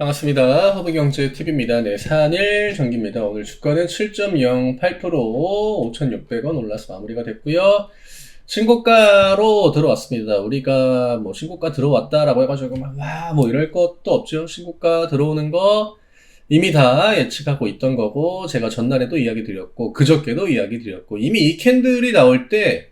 반갑습니다. 허브경제TV입니다. 네, 산일 전기입니다. 오늘 주가는 7.08% 5,600원 올라서 마무리가 됐고요. 신고가로 들어왔습니다. 우리가 뭐 신고가 들어왔다라고 해가지고 막, 와, 뭐 이럴 것도 없죠. 신고가 들어오는 거 이미 다 예측하고 있던 거고, 제가 전날에도 이야기 드렸고, 그저께도 이야기 드렸고, 이미 이 캔들이 나올 때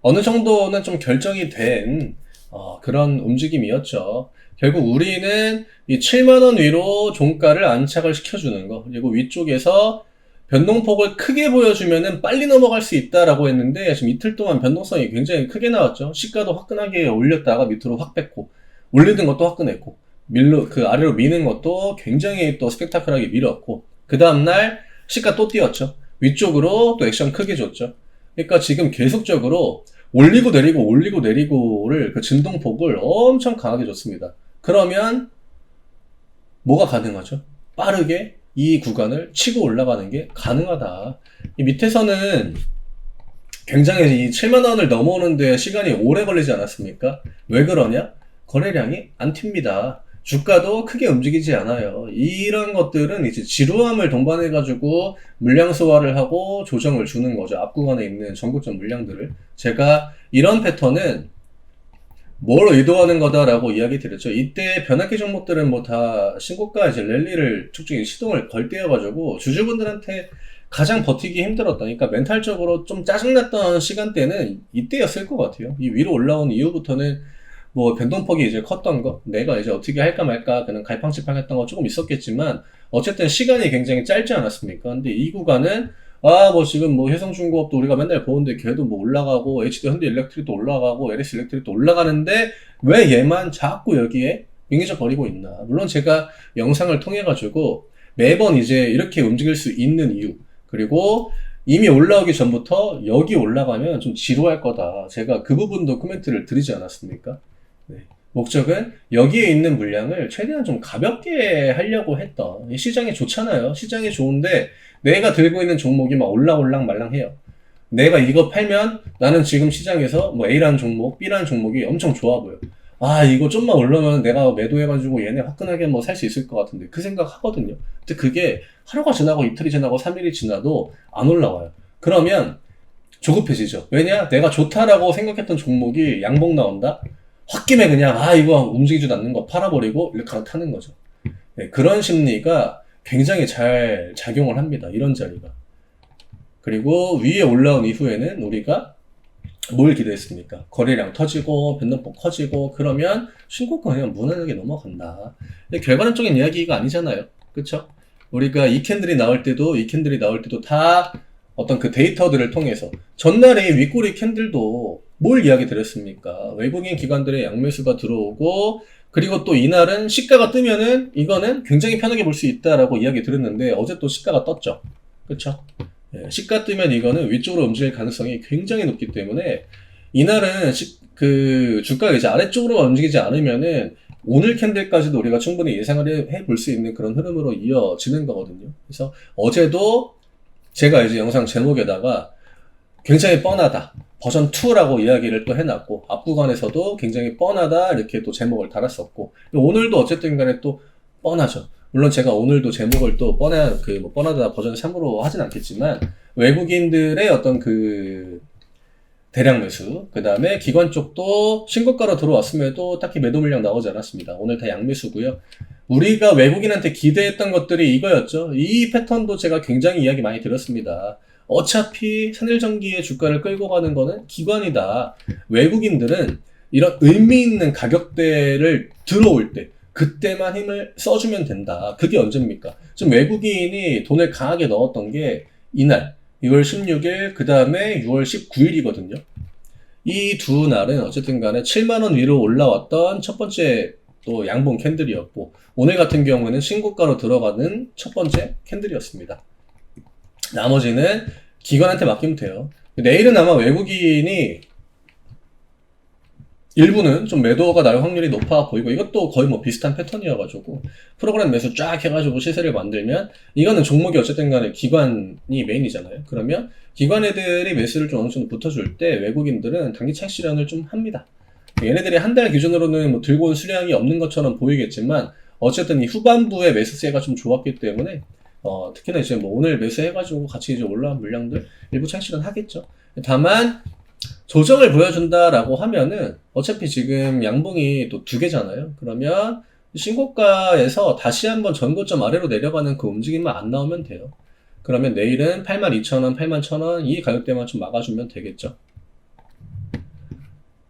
어느 정도는 좀 결정이 된 어, 그런 움직임이었죠. 결국 우리는 이 7만 원 위로 종가를 안착을 시켜주는 거, 그리고 위쪽에서 변동폭을 크게 보여주면은 빨리 넘어갈 수 있다라고 했는데, 지금 이틀 동안 변동성이 굉장히 크게 나왔죠. 시가도 화끈하게 올렸다가 밑으로 확 뺐고, 올리는 것도 화끈했고, 밀로, 그 아래로 미는 것도 굉장히 또 스펙타클하게 밀었고, 그 다음 날 시가 또 뛰었죠. 위쪽으로 또 액션 크게 줬죠. 그러니까 지금 계속적으로 올리고 내리고 올리고 내리고를 그 진동폭을 엄청 강하게 줬습니다. 그러면 뭐가 가능하죠? 빠르게 이 구간을 치고 올라가는 게 가능하다. 이 밑에서는 굉장히 이 7만 원을 넘어오는데 시간이 오래 걸리지 않았습니까? 왜 그러냐? 거래량이 안 튑니다. 주가도 크게 움직이지 않아요. 이런 것들은 이제 지루함을 동반해가지고 물량 소화를 하고 조정을 주는 거죠. 앞 구간에 있는 전고점 물량들을. 제가 이런 패턴은 뭘 의도하는 거다라고 이야기 드렸죠. 이때 변화기 종목들은 뭐 다 신고가 이제 랠리를 쭉쭉 시동을 걸 때여가지고 주주분들한테 가장 버티기 힘들었다. 그러니까 멘탈적으로 좀 짜증났던 시간대는 이때였을 것 같아요. 이 위로 올라온 이후부터는 뭐 변동폭이 이제 컸던 거, 내가 이제 어떻게 할까 말까 그냥 갈팡질팡했던 거 조금 있었겠지만 어쨌든 시간이 굉장히 짧지 않았습니까? 근데 이 구간은 아 뭐 지금 뭐 해성중공업도 우리가 맨날 보는데 걔도 뭐 올라가고 HD 현대 일렉트릭도 올라가고 LS 일렉트릭도 올라가는데 왜 얘만 자꾸 여기에 빙의적 거리고 있나? 물론 제가 영상을 통해 가지고 매번 이제 이렇게 움직일 수 있는 이유 그리고 이미 올라오기 전부터 여기 올라가면 좀 지루할 거다. 제가 그 부분도 코멘트를 드리지 않았습니까? 네. 목적은 여기에 있는 물량을 최대한 좀 가볍게 하려고 했던 이 시장이 좋잖아요. 시장이 좋은데 내가 들고 있는 종목이 막 올라올랑 말랑해요. 내가 이거 팔면 나는 지금 시장에서 뭐 A라는 종목, B라는 종목이 엄청 좋아 보여. 아, 이거 좀만 올라면 내가 매도해가지고 얘네 화끈하게 뭐 살 수 있을 것 같은데 그 생각 하거든요. 근데 그게 하루가 지나고 이틀이 지나고 3일이 지나도 안 올라와요. 그러면 조급해지죠. 왜냐? 내가 좋다라고 생각했던 종목이 양봉 나온다? 홧김에 그냥 아 이거 움직이지도 않는 거 팔아버리고 이렇게 갈아타는 거죠. 네, 그런 심리가 굉장히 잘 작용을 합니다. 이런 자리가. 그리고 위에 올라온 이후에는 우리가 뭘 기대했습니까? 거래량 터지고 변동폭 커지고 그러면 신고가 그냥 무난하게 넘어간다. 근데 결과론적인 이야기가 아니잖아요. 그쵸? 우리가 이 캔들이 나올 때도 이 캔들이 나올 때도 다 어떤 그 데이터들을 통해서 전날에 윗꼬리 캔들도 뭘 이야기 드렸습니까? 외국인 기관들의 양매수가 들어오고 그리고 또 이날은 시가가 뜨면은 이거는 굉장히 편하게 볼 수 있다라고 이야기 드렸는데 어제 또 시가가 떴죠. 그쵸? 예, 시가 뜨면 이거는 위쪽으로 움직일 가능성이 굉장히 높기 때문에 이날은 시, 그 주가가 이제 아래쪽으로 움직이지 않으면은 오늘 캔들까지도 우리가 충분히 예상을 해 볼 수 있는 그런 흐름으로 이어지는 거거든요. 그래서 어제도 제가 이제 영상 제목에다가 굉장히 뻔하다. 버전 2라고 이야기를 또 해놨고, 앞구간에서도 굉장히 뻔하다. 이렇게 또 제목을 달았었고, 오늘도 어쨌든 간에 또 뻔하죠. 물론 제가 오늘도 제목을 또 뻔한, 그, 뭐, 뻔하다 버전 3으로 하진 않겠지만, 외국인들의 어떤 그, 대량 매수, 그 다음에 기관 쪽도 신고가로 들어왔음에도 딱히 매도 물량 나오지 않았습니다. 오늘 다 양매수고요. 우리가 외국인한테 기대했던 것들이 이거였죠. 이 패턴도 제가 굉장히 이야기 많이 들었습니다. 어차피 산일전기의 주가를 끌고 가는 거는 기관이다. 외국인들은 이런 의미 있는 가격대를 들어올 때, 그때만 힘을 써주면 된다. 그게 언제입니까? 지금 외국인이 돈을 강하게 넣었던 게 이날, 6월 16일, 그 다음에 6월 19일이거든요. 이 두 날은 어쨌든 간에 7만 원 위로 올라왔던 첫 번째 또 양봉 캔들이었고, 오늘 같은 경우에는 신고가로 들어가는 첫 번째 캔들이었습니다. 나머지는 기관한테 맡기면 돼요. 내일은 아마 외국인이 일부는 좀 매도가 날 확률이 높아 보이고 이것도 거의 뭐 비슷한 패턴이어가지고 프로그램 매수 쫙 해가지고 시세를 만들면 이거는 종목이 어쨌든 간에 기관이 메인이잖아요. 그러면 기관 애들이 매수를 좀 어느 정도 붙어줄 때 외국인들은 단기 차익 실현을 좀 합니다. 얘네들이 한 달 기준으로는 뭐 들고 온 수량이 없는 것처럼 보이겠지만 어쨌든 이 후반부에 매수세가 좀 좋았기 때문에 어, 특히나 이제 뭐 오늘 매수해가지고 같이 이제 올라온 물량들 일부 창실은 하겠죠. 다만 조정을 보여준다라고 하면은 어차피 지금 양봉이 또 두 개잖아요. 그러면 신고가에서 다시 한번 전고점 아래로 내려가는 그 움직임만 안 나오면 돼요. 그러면 내일은 82,000원, 81,000원 이 가격대만 좀 막아주면 되겠죠.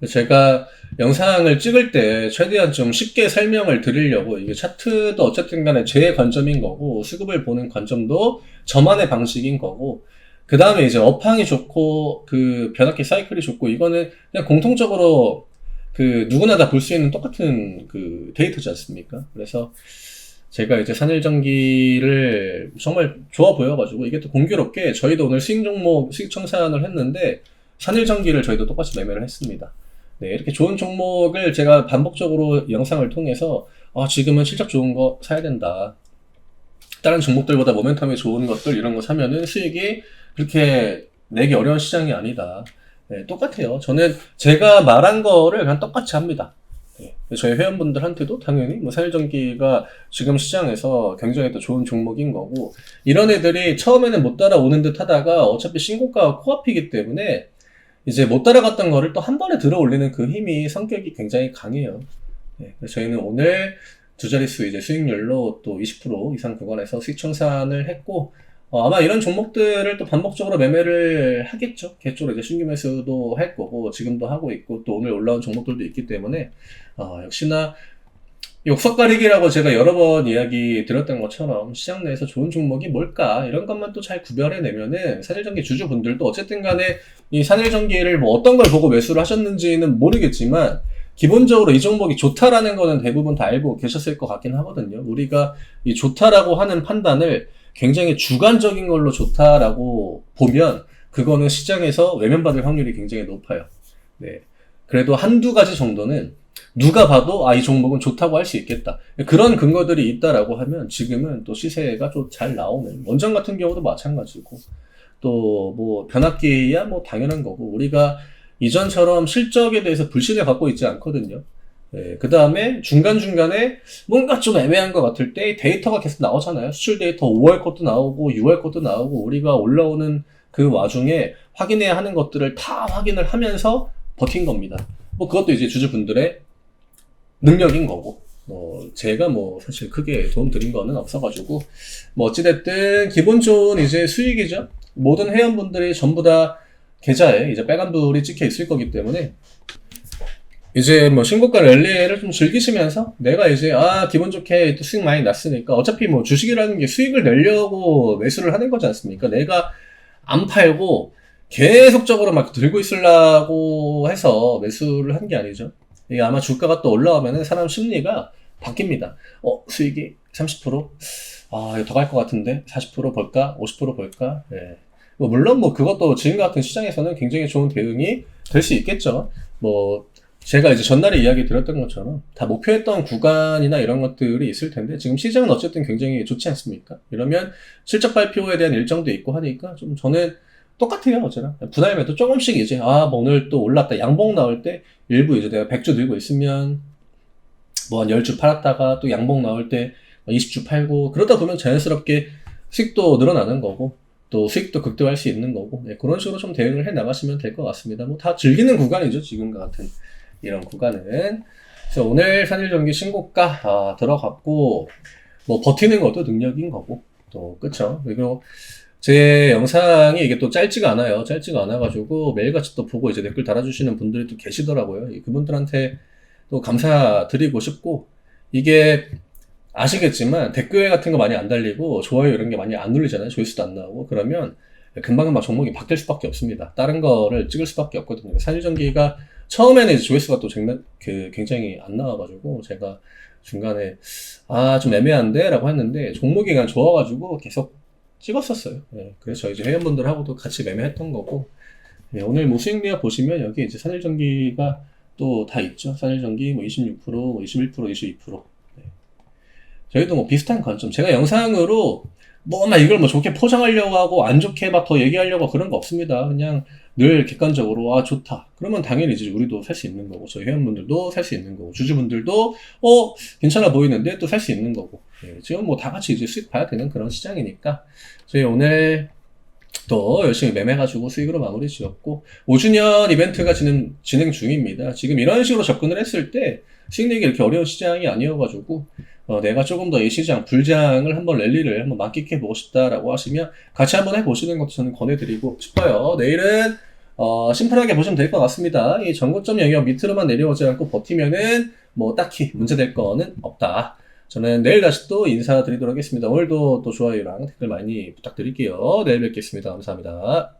제가 영상을 찍을 때 최대한 좀 쉽게 설명을 드리려고 이게 차트도 어쨌든 간에 제 관점인 거고 수급을 보는 관점도 저만의 방식인 거고 그 다음에 이제 업황이 좋고 그 변압기 사이클이 좋고 이거는 그냥 공통적으로 그 누구나 다 볼 수 있는 똑같은 그 데이터지 않습니까? 그래서 제가 이제 산일전기를 정말 좋아 보여가지고 이게 또 공교롭게 저희도 오늘 수익 종목 수익 청산을 했는데 산일전기를 저희도 똑같이 매매를 했습니다. 네, 이렇게 좋은 종목을 제가 반복적으로 영상을 통해서 아, 지금은 실적 좋은 거 사야 된다. 다른 종목들보다 모멘텀이 좋은 것들 이런 거 사면은 수익이 그렇게 내기 어려운 시장이 아니다. 네, 똑같아요. 저는 제가 말한 거를 그냥 똑같이 합니다. 네, 저희 회원분들한테도 당연히 뭐 사일전기가 지금 시장에서 굉장히 또 좋은 종목인 거고 이런 애들이 처음에는 못 따라오는 듯 하다가 어차피 신고가가 코앞이기 때문에 이제 못 따라갔던 거를 또 한 번에 들어 올리는 그 힘이 성격이 굉장히 강해요. 네, 그래서 저희는 오늘 두 자릿수 이제 수익률로 또 20% 이상 구간에서 수익 청산을 했고 어, 아마 이런 종목들을 또 반복적으로 매매를 하겠죠. 개쪽으로 이제 신규 매수도 할 거고 지금도 하고 있고 또 오늘 올라온 종목들도 있기 때문에 어, 역시나 욕석 가리기라고 제가 여러 번 이야기 드렸던 것처럼 시장 내에서 좋은 종목이 뭘까 이런 것만 또 잘 구별해내면은 산일전기 주주분들도 어쨌든 간에 이 산일 전기를 뭐 어떤 걸 보고 매수를 하셨는지는 모르겠지만 기본적으로 이 종목이 좋다라는 거는 대부분 다 알고 계셨을 것 같긴 하거든요. 우리가 이 좋다라고 하는 판단을 굉장히 주관적인 걸로 좋다라고 보면 그거는 시장에서 외면받을 확률이 굉장히 높아요. 네. 그래도 한두 가지 정도는 누가 봐도 아 이 종목은 좋다고 할 수 있겠다 그런 근거들이 있다라고 하면 지금은 또 시세가 좀 잘 나오는 원전 같은 경우도 마찬가지고 또 뭐 변압기야 뭐 당연한 거고 우리가 이전처럼 실적에 대해서 불신을 갖고 있지 않거든요. 예, 그 다음에 중간중간에 뭔가 좀 애매한 것 같을 때 데이터가 계속 나오잖아요. 수출 데이터 5월 것도 나오고 6월 것도 나오고 우리가 올라오는 그 와중에 확인해야 하는 것들을 다 확인을 하면서 버틴 겁니다. 뭐 그것도 이제 주주분들의 능력인 거고 뭐 제가 뭐 사실 크게 도움 드린 거는 없어가지고 뭐 어찌됐든 기본 좋은 이제 수익이죠. 모든 회원분들이 전부 다 계좌에 이제 빨간불이 찍혀 있을 거기 때문에 이제 뭐 신고가 랠리를 좀 즐기시면서 내가 이제 아 기분 좋게 또 수익 많이 났으니까 어차피 뭐 주식이라는 게 수익을 내려고 매수를 하는 거지 않습니까? 내가 안 팔고 계속적으로 막 들고 있으려고 해서 매수를 한 게 아니죠. 이게 아마 주가가 또 올라오면은 사람 심리가 바뀝니다. 어, 수익이 30%? 아, 이거 더 갈 것 같은데? 40% 볼까? 50% 볼까? 예. 뭐, 물론 뭐, 그것도 지금 같은 시장에서는 굉장히 좋은 대응이 될 수 있겠죠. 뭐, 제가 이제 전날에 이야기 드렸던 것처럼 다 목표했던 구간이나 이런 것들이 있을 텐데 지금 시장은 어쨌든 굉장히 좋지 않습니까? 이러면 실적 발표에 대한 일정도 있고 하니까 좀 저는 똑같아요, 어제랑. 분할 매도 조금씩 이제, 아, 뭐 오늘 또 올랐다. 양봉 나올 때 일부 이제 내가 100주 들고 있으면 뭐 한 10주 팔았다가 또 양봉 나올 때 20주 팔고 그러다 보면 자연스럽게 수익도 늘어나는 거고 또 수익도 극대화할 수 있는 거고 네, 그런 식으로 좀 대응을 해 나가시면 될 것 같습니다. 뭐 다 즐기는 구간이죠, 지금과 같은 이런 구간은. 그래서 오늘 산일전기 신고가 아, 들어갔고 뭐 버티는 것도 능력인 거고 또 그쵸 그리고 제 영상이 이게 또 짧지가 않아요. 짧지가 않아가지고 매일같이 또 보고 이제 댓글 달아주시는 분들이 또 계시더라고요. 그분들한테 또 감사드리고 싶고, 이게 아시겠지만 댓글 같은 거 많이 안 달리고 좋아요 이런 게 많이 안 눌리잖아요. 조회수도 안 나오고. 그러면 금방금방 종목이 바뀔 수밖에 없습니다. 다른 거를 찍을 수밖에 없거든요. 산일전기가 처음에는 이제 조회수가 또그 굉장히 안 나와가지고 제가 중간에 아 좀 애매한데 라고 했는데 종목이 그냥 좋아가지고 계속 찍었었어요. 네, 그래서 저희 이제 회원분들하고도 같이 매매했던 거고 네, 오늘 뭐 수익리아 보시면 여기 이제 산일전기가 또 다 있죠. 산일전기 뭐 26%, 뭐 21%, 22%. 네. 저희도 뭐 비슷한 관점. 제가 영상으로 뭐막 이걸 뭐 좋게 포장하려고 하고 안 좋게 막 더 얘기하려고 그런 거 없습니다. 그냥 늘 객관적으로 아 좋다. 그러면 당연히 이제 우리도 살 수 있는 거고 저희 회원분들도 살 수 있는 거고 주주분들도 어 괜찮아 보이는데 또 살 수 있는 거고 예, 지금 뭐 다 같이 이제 수익 봐야 되는 그런 시장이니까 저희 오늘 또 열심히 매매가지고 수익으로 마무리 지었고 5주년 이벤트가 진행, 진행 중입니다. 지금 이런 식으로 접근을 했을 때 수익 내기 이렇게 어려운 시장이 아니어가지고 어, 내가 조금 더 이 시장 불장을 한번 랠리를 한번 만끽해 보고 싶다라고 하시면 같이 한번 해보시는 것도 저는 권해드리고 싶어요. 내일은 어, 심플하게 보시면 될 것 같습니다. 이 전고점 영역 밑으로만 내려오지 않고 버티면은 뭐 딱히 문제될 거는 없다. 저는 내일 다시 또 인사드리도록 하겠습니다. 오늘도 또 좋아요랑 댓글 많이 부탁드릴게요. 내일 뵙겠습니다. 감사합니다.